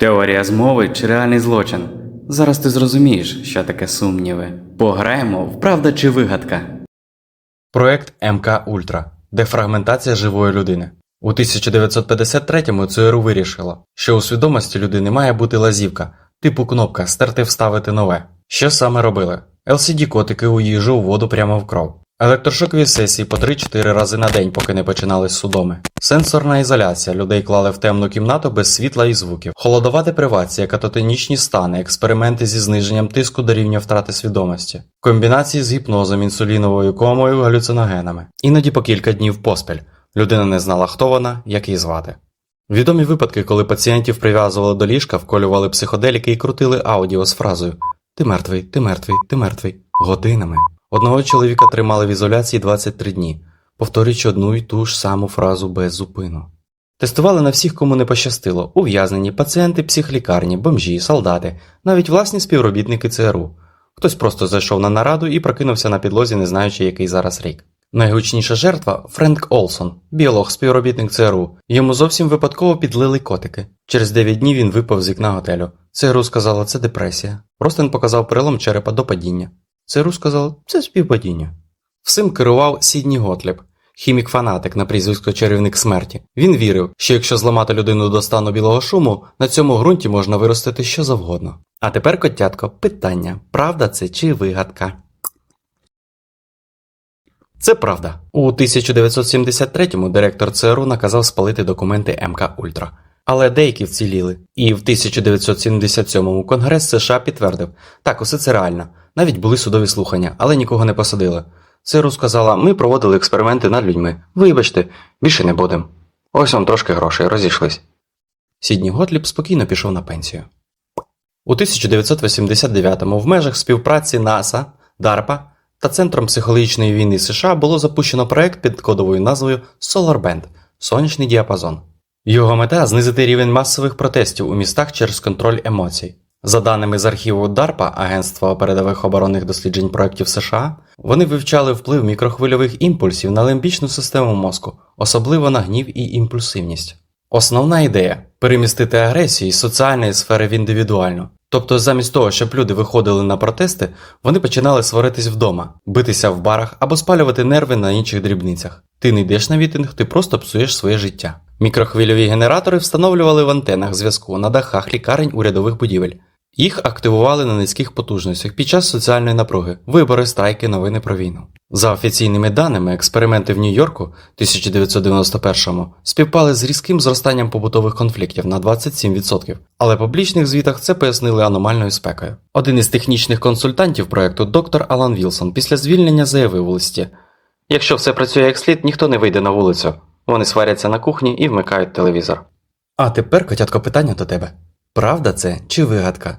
Теорія змови чи реальний злочин. Зараз ти зрозумієш, що таке сумніви. Пограємо в правда чи вигадка. Проект МК Ультра дефрагментація живої людини. У 1953-му ЦРУ вирішило, що у свідомості людини має бути лазівка, типу кнопка стерти вставити нове. Що саме робили? LCD котики у їжу у воду прямо в кров. Електрошокові сесії по 3-4 рази на день, поки не починались судоми. Сенсорна ізоляція. Людей клали в темну кімнату без світла і звуків. Холодова депривація, кататонічні стани, експерименти зі зниженням тиску до рівня втрати свідомості. Комбінації з гіпнозом, інсуліновою комою, галюциногенами. Іноді по кілька днів поспіль. Людина не знала, хто вона, як її звати. Відомі випадки, коли пацієнтів прив'язували до ліжка, вколювали психоделіки і крутили аудіо з фразою Ти мертвий, ти мертвий, ти мертвий. Годинами. Одного чоловіка тримали в ізоляції 23 дні, повторюючи одну й ту ж саму фразу без зупину. Тестували на всіх, кому не пощастило: ув'язнені, пацієнти психлікарні, бомжі, солдати, навіть власні співробітники ЦРУ. Хтось просто зайшов на нараду і прокинувся на підлозі, не знаючи, який зараз рік. Найгучніша жертва Френк Олсон, біолог, співробітник ЦРУ. Йому зовсім випадково підлили котики. Через 9 днів він випав з вікна готелю. ЦРУ сказало, це депресія. Ростин показав перелом черепа до падіння. ЦРУ сказало, це співпадіння. Всім керував Сідні Готліб, хімік-фанатик на прізвисько чарівник смерті. Він вірив, що якщо зламати людину до стану білого шуму, на цьому ґрунті можна виростити що завгодно. А тепер, котятко, питання: правда це чи вигадка? Це правда. У 1973-му директор ЦРУ наказав спалити документи МК Ультра. Але деякі вціліли. І в 1977-му Конгрес США підтвердив, так, усе це реально. Навіть були судові слухання, але нікого не посадили. ЦРУ сказала, ми проводили експерименти над людьми. Вибачте, більше не будемо. Ось вам трошки грошей, розійшлись. Сідні Готліб спокійно пішов на пенсію. У 1989-му в межах співпраці НАСА, DARPA та Центром психологічної війни США було запущено проект під кодовою назвою SolarBand – сонячний діапазон. Його мета знизити рівень масових протестів у містах через контроль емоцій. За даними з архіву DARPA, Агентства передових оборонних досліджень проєктів США, вони вивчали вплив мікрохвильових імпульсів на лимбічну систему мозку, особливо на гнів і імпульсивність. Основна ідея перемістити агресію із соціальної сфери в індивідуальну. Тобто, замість того, щоб люди виходили на протести, вони починали сваритись вдома, битися в барах або спалювати нерви на інших дрібницях. Ти не йдеш на вітинг, ти просто псуєш своє життя. Мікрохвильові генератори встановлювали в антенах зв'язку на дахах лікарень урядових будівель. Їх активували на низьких потужностях під час соціальної напруги, вибори, страйки, новини про війну. За офіційними даними, експерименти в Нью-Йорку 1991-му співпали з різким зростанням побутових конфліктів на 27%, але в публічних звітах це пояснили аномальною спекою. Один із технічних консультантів проекту доктор Алан Вілсон після звільнення заявив у листі: Якщо все працює як слід, ніхто не вийде на вулицю. Вони сваряться на кухні і вмикають телевізор. А тепер, котятко, питання до тебе. Правда це чи вигадка?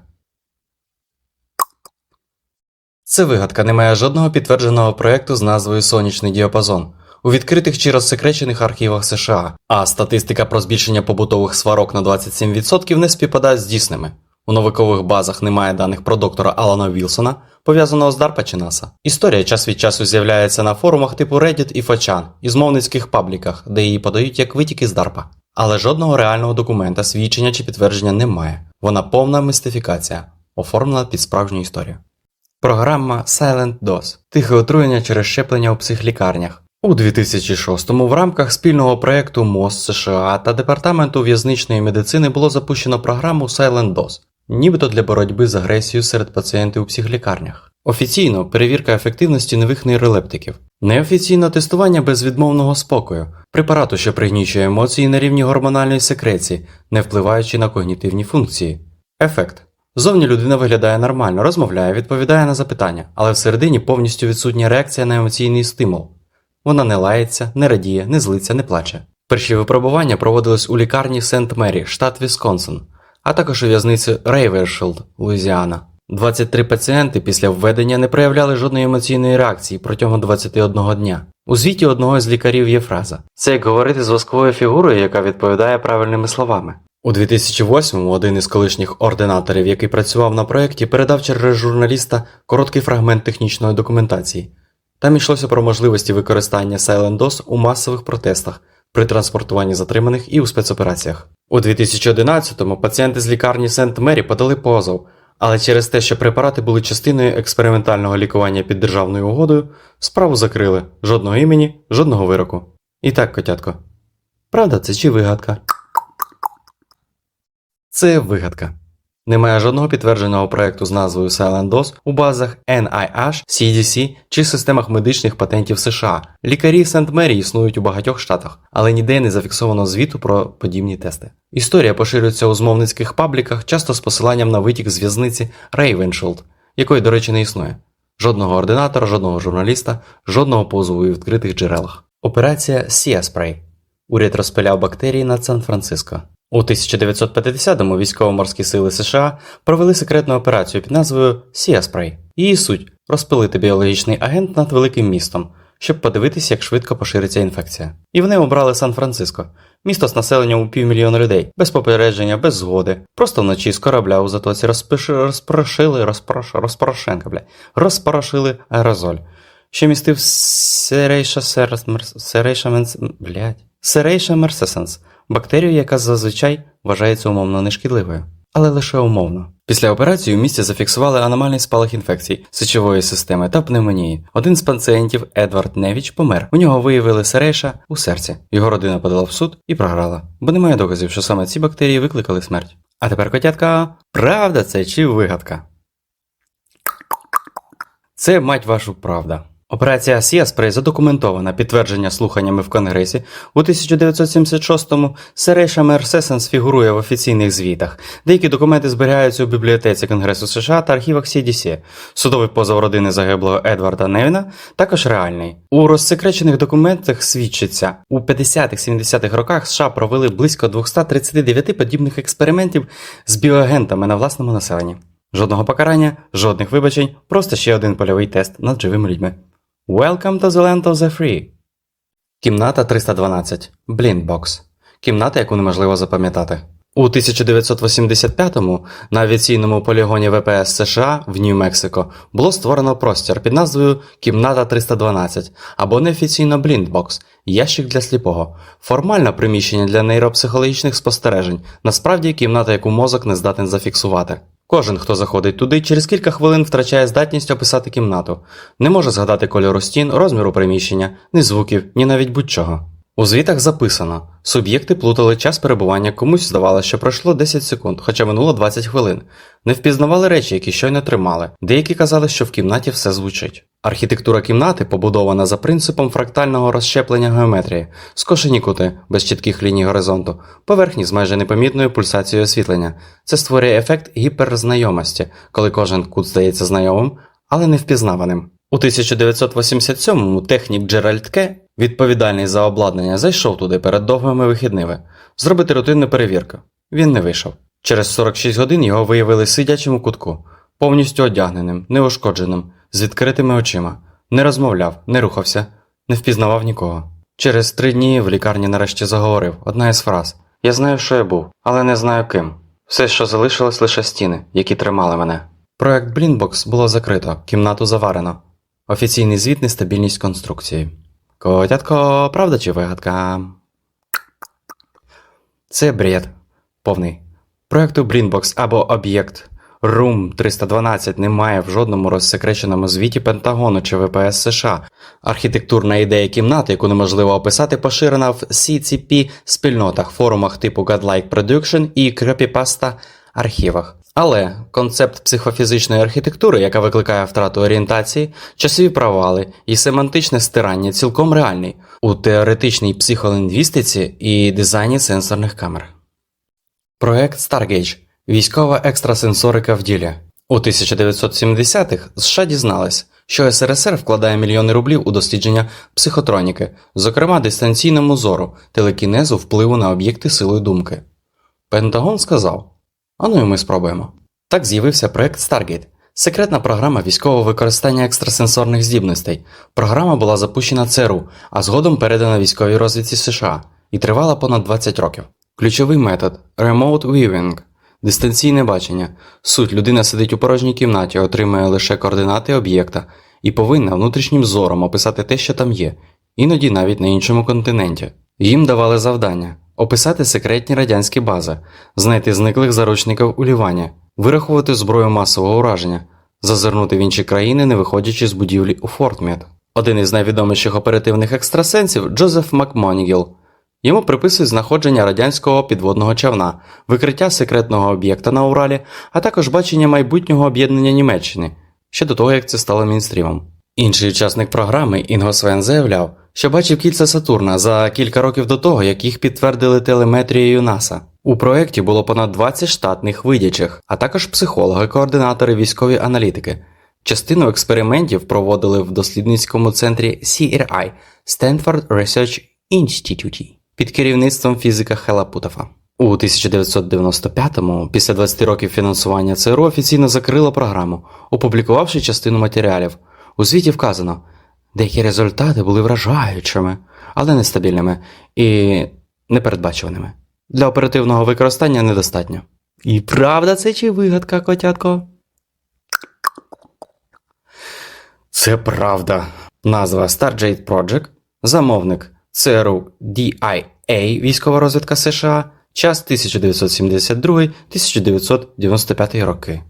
Це вигадка не має жодного підтвердженого проєкту з назвою Сонячний діапазон у відкритих чи розсекречених архівах США, а статистика про збільшення побутових сварок на 27% не співпадає з дійсними. У новикових базах немає даних про доктора Алана Вілсона, пов'язаного з DARPA чи NASA. Історія час від часу з'являється на форумах типу Reddit і 4chan і змовницьких пабліках, де її подають як витіки з DARPA. Але жодного реального документа, свідчення чи підтвердження немає. Вона повна мистифікація, оформлена під справжню історію. Програма Silent Dose – тихе отруєння через щеплення у психлікарнях. У 2006-му в рамках спільного проєкту МОЗ США та Департаменту в'язничної медицини було запущено програму Silent Dose, нібито для боротьби з агресією серед пацієнтів у психлікарнях. Офіційно перевірка ефективності нових нейролептиків. Неофіційно тестування безвідмовного спокою, препарату, що пригнічує емоції на рівні гормональної секреції, не впливаючи на когнітивні функції. Ефект. Зовні людина виглядає нормально, розмовляє, відповідає на запитання, але всередині повністю відсутня реакція на емоційний стимул. Вона не лається, не радіє, не злиться, не плаче. Перші випробування проводились у лікарні Сент Мері, штат Вісконсин, а також у в'язниці Рейвершилд, Луїзіана. 23 пацієнти після введення не проявляли жодної емоційної реакції протягом 21 дня. У звіті одного з лікарів є фраза: це як говорити з восковою фігурою, яка відповідає правильними словами. У 2008-му один із колишніх ординаторів, який працював на проєкті, передав через журналіста короткий фрагмент технічної документації. Там йшлося про можливості використання Silent DOS у масових протестах при транспортуванні затриманих і у спецопераціях. У 2011-му пацієнти з лікарні Сент Мері подали позов, але через те, що препарати були частиною експериментального лікування під державною угодою, справу закрили. Жодного імені, жодного вироку. І так, котятко. Правда, це чи вигадка? Це вигадка. Немає жодного підтвердженого проекту з назвою Silent Dose у базах NIH, CDC чи системах медичних патентів США. Лікарі Сент Мері існують у багатьох штатах, але ніде не зафіксовано звіту про подібні тести. Історія поширюється у змовницьких пабліках, часто з посиланням на витік з в'язниці Рейвеншолд, якої, до речі, не існує. Жодного ординатора, жодного журналіста, жодного позову у відкритих джерелах. Операція Spray. Уряд розпиляв бактерії над Сан-Франциско. У 1950-му військово-морські сили США провели секретну операцію під назвою Spray. Її суть розпилити біологічний агент над великим містом, щоб подивитися, як швидко пошириться інфекція. І вони обрали Сан-Франциско, місто з населенням у півмільйона людей, без попередження, без згоди. Просто вночі з корабля у затоці розпиш... розпорошили, розпорош... розпорошенка, бля, розпорошили аерозоль, що містив серейша сер... серейша менс... блядь. Серейша мерсесенс, бактерію, яка зазвичай вважається умовно нешкідливою. Але лише умовно. Після операції у місті зафіксували аномальний спалах інфекцій, сечової системи та пневмонії. Один з пацієнтів, Едвард Невіч, помер. У нього виявили серейша у серці. Його родина подала в суд і програла, бо немає доказів, що саме ці бактерії викликали смерть. А тепер котятка, правда це чи вигадка? Це мать вашу правда. Операція Сіаспрей задокументована підтвердження слуханнями в Конгресі. У 1976-му Серейша Мерсесенс фігурує в офіційних звітах. Деякі документи зберігаються у бібліотеці Конгресу США та архівах CDC. Судовий позов родини загиблого Едварда Невіна також реальний. У розсекречених документах свідчиться, у 50-70-х роках США провели близько 239 подібних експериментів з біоагентами на власному населенні. Жодного покарання, жодних вибачень, просто ще один польовий тест над живими людьми. Welcome to the land of the free. Кімната 312. Бліндбокс. Кімната, яку неможливо запам'ятати. У 1985-му на авіаційному полігоні ВПС США в Нью-Мексико було створено простір під назвою Кімната 312 або неофіційно Бліндбокс ящик для сліпого. Формально приміщення для нейропсихологічних спостережень, насправді кімната, яку мозок не здатен зафіксувати. Кожен, хто заходить туди, через кілька хвилин втрачає здатність описати кімнату, не може згадати кольору стін, розміру приміщення, ні звуків, ні навіть будь-чого. У звітах записано: суб'єкти плутали час перебування, комусь здавалося, що пройшло 10 секунд, хоча минуло 20 хвилин. Не впізнавали речі, які щойно тримали. Деякі казали, що в кімнаті все звучить. Архітектура кімнати побудована за принципом фрактального розщеплення геометрії, скошені кути без чітких ліній горизонту, поверхні з майже непомітною пульсацією освітлення. Це створює ефект гіперзнайомості, коли кожен кут здається знайомим, але не впізнаваним. У 1987-му технік Джеральд Ке, відповідальний за обладнання, зайшов туди перед довгими вихідними, зробити рутинну перевірку. Він не вийшов. Через 46 годин його виявили сидячим у кутку, повністю одягненим, неушкодженим, з відкритими очима, не розмовляв, не рухався, не впізнавав нікого. Через три дні в лікарні нарешті заговорив одна із фраз: Я знаю, що я був, але не знаю ким. Все, що залишилось, лише стіни, які тримали мене. Проект Блінбокс було закрито, кімнату заварено. Офіційний звіт нестабільність конструкції. Котятко, правда чи вигадка? Це бред. Повний. Проекту Блінбокс або об'єкт Room 312 немає в жодному розсекреченому звіті Пентагону чи ВПС США. Архітектурна ідея кімнати, яку неможливо описати, поширена в CCP спільнотах, форумах типу Godlike Production і Creepypasta архівах. Але концепт психофізичної архітектури, яка викликає втрату орієнтації, часові провали і семантичне стирання цілком реальний у теоретичній психолінгвістиці і дизайні сенсорних камер. Проект Stargate – військова екстрасенсорика в ділі. У 1970-х США дізнались, що СРСР вкладає мільйони рублів у дослідження психотроніки, зокрема дистанційному зору, телекінезу впливу на об'єкти силою думки. Пентагон сказав: А ну і ми спробуємо. Так з'явився проект Stargate – секретна програма військового використання екстрасенсорних здібностей. Програма була запущена ЦРУ, а згодом передана військовій розвідці США і тривала понад 20 років. Ключовий метод Remote Viewing – дистанційне бачення. Суть людина сидить у порожній кімнаті, отримує лише координати об'єкта і повинна внутрішнім зором описати те, що там є, іноді навіть на іншому континенті. Їм давали завдання описати секретні радянські бази, знайти зниклих заручників у Лівані, вирахувати зброю масового ураження, зазирнути в інші країни, не виходячи з будівлі у Фортмет. Один із найвідоміших оперативних екстрасенсів Джозеф Макмонігіл. Йому приписують знаходження радянського підводного човна, викриття секретного об'єкта на Уралі, а також бачення майбутнього об'єднання Німеччини ще до того, як це стало мінстрімом. Інший учасник програми Інго Свен заявляв, що бачив кільця Сатурна за кілька років до того, як їх підтвердили телеметрією НАСА. У проєкті було понад 20 штатних видячих, а також психологи, координатори, військові аналітики. Частину експериментів проводили в дослідницькому центрі CRI Stanford Research Institute під керівництвом фізика Хела Путафа. У 1995-му, після 20 років фінансування ЦРУ офіційно закрила програму, опублікувавши частину матеріалів. У звіті вказано, деякі результати були вражаючими, але нестабільними і непередбачуваними. Для оперативного використання недостатньо. І правда це чи вигадка, котятко? Це правда. Назва Stargate Project, замовник ЦРУ DIA, військова розвідка США, час 1972-1995 роки.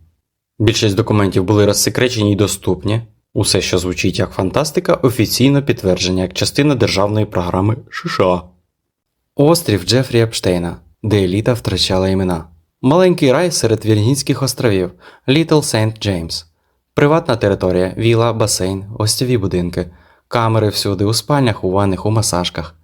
Більшість документів були розсекречені і доступні. Усе, що звучить як фантастика, офіційно підтвердження як частина державної програми США. Острів Джефрі Епштейна, де еліта втрачала імена. Маленький рай серед Віргінських островів Літл Сент Джеймс. Приватна територія, віла, басейн, гостєві будинки, камери всюди, у спальнях, у ванних, у масажках.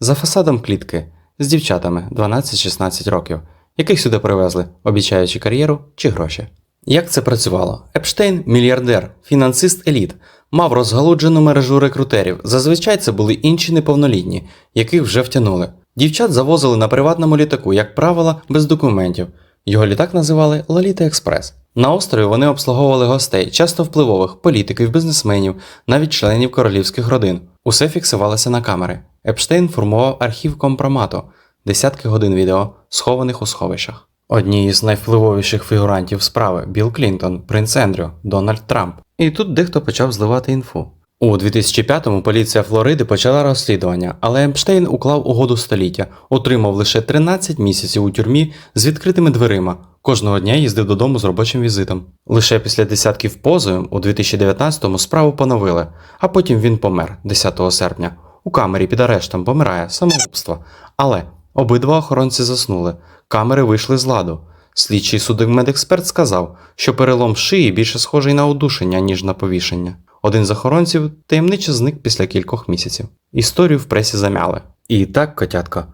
За фасадом клітки з дівчатами 12-16 років, яких сюди привезли, обіцяючи кар'єру чи гроші. Як це працювало? Епштейн, мільярдер, фінансист еліт, мав розгалуджену мережу рекрутерів. Зазвичай це були інші неповнолітні, яких вже втягнули. Дівчат завозили на приватному літаку, як правило, без документів. Його літак називали Лоліта Експрес. На острові вони обслуговували гостей, часто впливових, політиків, бізнесменів, навіть членів королівських родин. Усе фіксувалося на камери. Епштейн формував архів компромату, десятки годин відео, схованих у сховищах. Одні із найвпливовіших фігурантів справи Білл Клінтон, принц Ендрю, Дональд Трамп. І тут дехто почав зливати інфу. У 2005-му поліція Флориди почала розслідування, але Епштейн уклав угоду століття, отримав лише 13 місяців у тюрмі з відкритими дверима. Кожного дня їздив додому з робочим візитом. Лише після десятків позовів у 2019-му справу поновили, а потім він помер 10 серпня. У камері під арештом помирає самогубство. Але обидва охоронці заснули, камери вийшли з ладу. Слідчий судмедексперт сказав, що перелом шиї більше схожий на удушення, ніж на повішення. Один з охоронців таємниче зник після кількох місяців. Історію в пресі замяли. І так, котятко.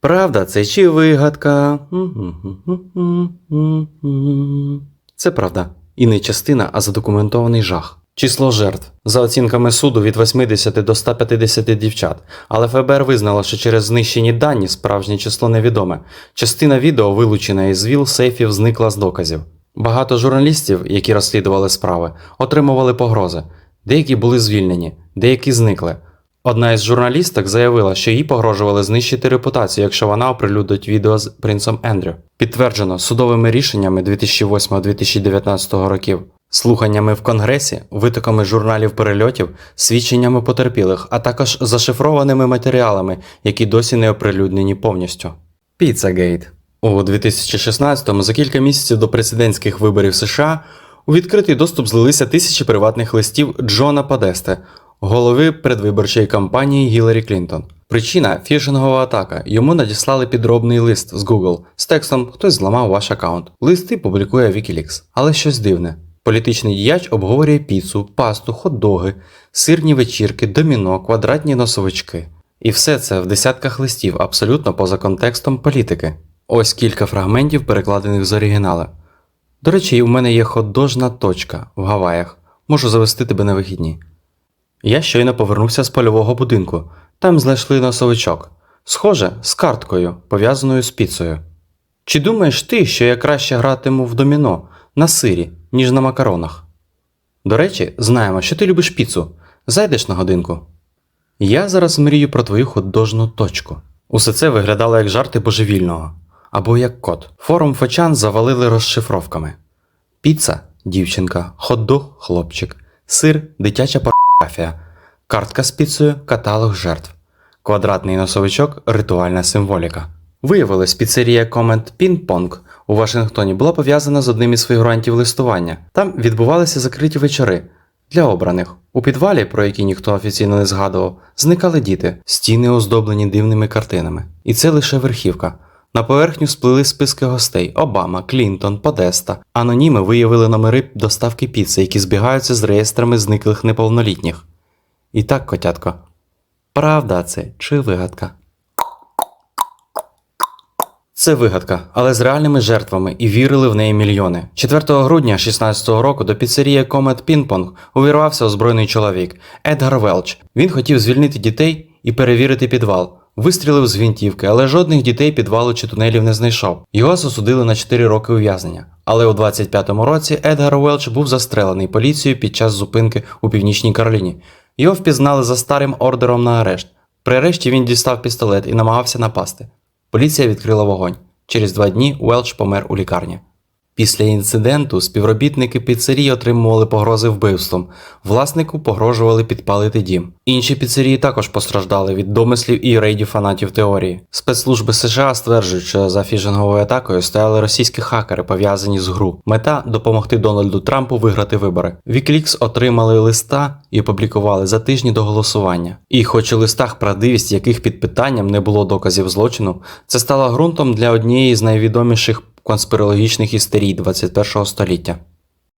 Правда, це чи вигадка? Це правда. І не частина, а задокументований жах. Число жертв. За оцінками суду від 80 до 150 дівчат, але ФБР визнало, що через знищені дані справжнє число невідоме. Частина відео, вилучена із віл сейфів, зникла з доказів. Багато журналістів, які розслідували справи, отримували погрози. Деякі були звільнені, деякі зникли. Одна із журналісток заявила, що їй погрожували знищити репутацію, якщо вона оприлюдить відео з принцем Ендрю. Підтверджено судовими рішеннями 2008-2019 років, слуханнями в Конгресі, витоками журналів перельотів, свідченнями потерпілих, а також зашифрованими матеріалами, які досі не оприлюднені повністю. Піцагейт. У 2016-му, за кілька місяців до президентських виборів США, у відкритий доступ злилися тисячі приватних листів Джона Подесте, голови передвиборчої кампанії Гіларі Клінтон. Причина фішингова атака. Йому надіслали підробний лист з Google з текстом Хтось зламав ваш аккаунт. Листи публікує Wikileaks. Але щось дивне. Політичний діяч обговорює піцу, пасту, хот-доги, сирні вечірки, доміно, квадратні носовички. І все це в десятках листів, абсолютно поза контекстом політики. Ось кілька фрагментів, перекладених з оригінала. До речі, у мене є хот-дожна точка в Гаваях. Можу завести тебе на вихідні. Я щойно повернувся з польового будинку. Там знайшли носовичок. Схоже, з карткою, пов'язаною з піцею. Чи думаєш ти, що я краще гратиму в доміно на сирі, ніж на макаронах? До речі, знаємо, що ти любиш піцу. Зайдеш на годинку. Я зараз мрію про твою хот-дожну точку. Усе це виглядало як жарти божевільного або як код. Форум Фочан завалили розшифровками: піца дівчинка, хот-дог хлопчик, сир дитяча порнографія, картка з піцею, каталог жертв. Квадратний носовичок ритуальна символіка. Виявилось, піцерія Ping Pong у Вашингтоні була пов'язана з одним із фігурантів листування. Там відбувалися закриті вечори для обраних. У підвалі, про які ніхто офіційно не згадував, зникали діти, стіни оздоблені дивними картинами. І це лише верхівка. На поверхню сплили списки гостей: Обама, Клінтон, Подеста. Аноніми виявили номери доставки піци, які збігаються з реєстрами зниклих неповнолітніх. І так, котятко, правда це чи вигадка? Це вигадка, але з реальними жертвами і вірили в неї мільйони. 4 грудня 16-го року до піцерії Комет Пінпонг увірвався озброєний чоловік Едгар Велч. Він хотів звільнити дітей і перевірити підвал. Вистрілив з гвинтівки, але жодних дітей підвалу чи тунелів не знайшов. Його засудили на 4 роки ув'язнення. Але у 25-му році Едгар Велч був застрелений поліцією під час зупинки у північній Кароліні. Його впізнали за старим ордером на арешт. При арешті він дістав пістолет і намагався напасти. Поліція відкрила вогонь. Через два дні Уелч помер у лікарні. Після інциденту співробітники піцерії отримували погрози вбивством, власнику погрожували підпалити дім. Інші піцерії також постраждали від домислів і рейдів фанатів теорії. Спецслужби США стверджують, що за фішинговою атакою стояли російські хакери, пов'язані з гру. Мета допомогти Дональду Трампу виграти вибори. Wikileaks отримали листа і опублікували за тижні до голосування. І, хоч у листах правдивість яких під питанням не було доказів злочину, це стало ґрунтом для однієї з найвідоміших конспірологічних істерій 21 століття.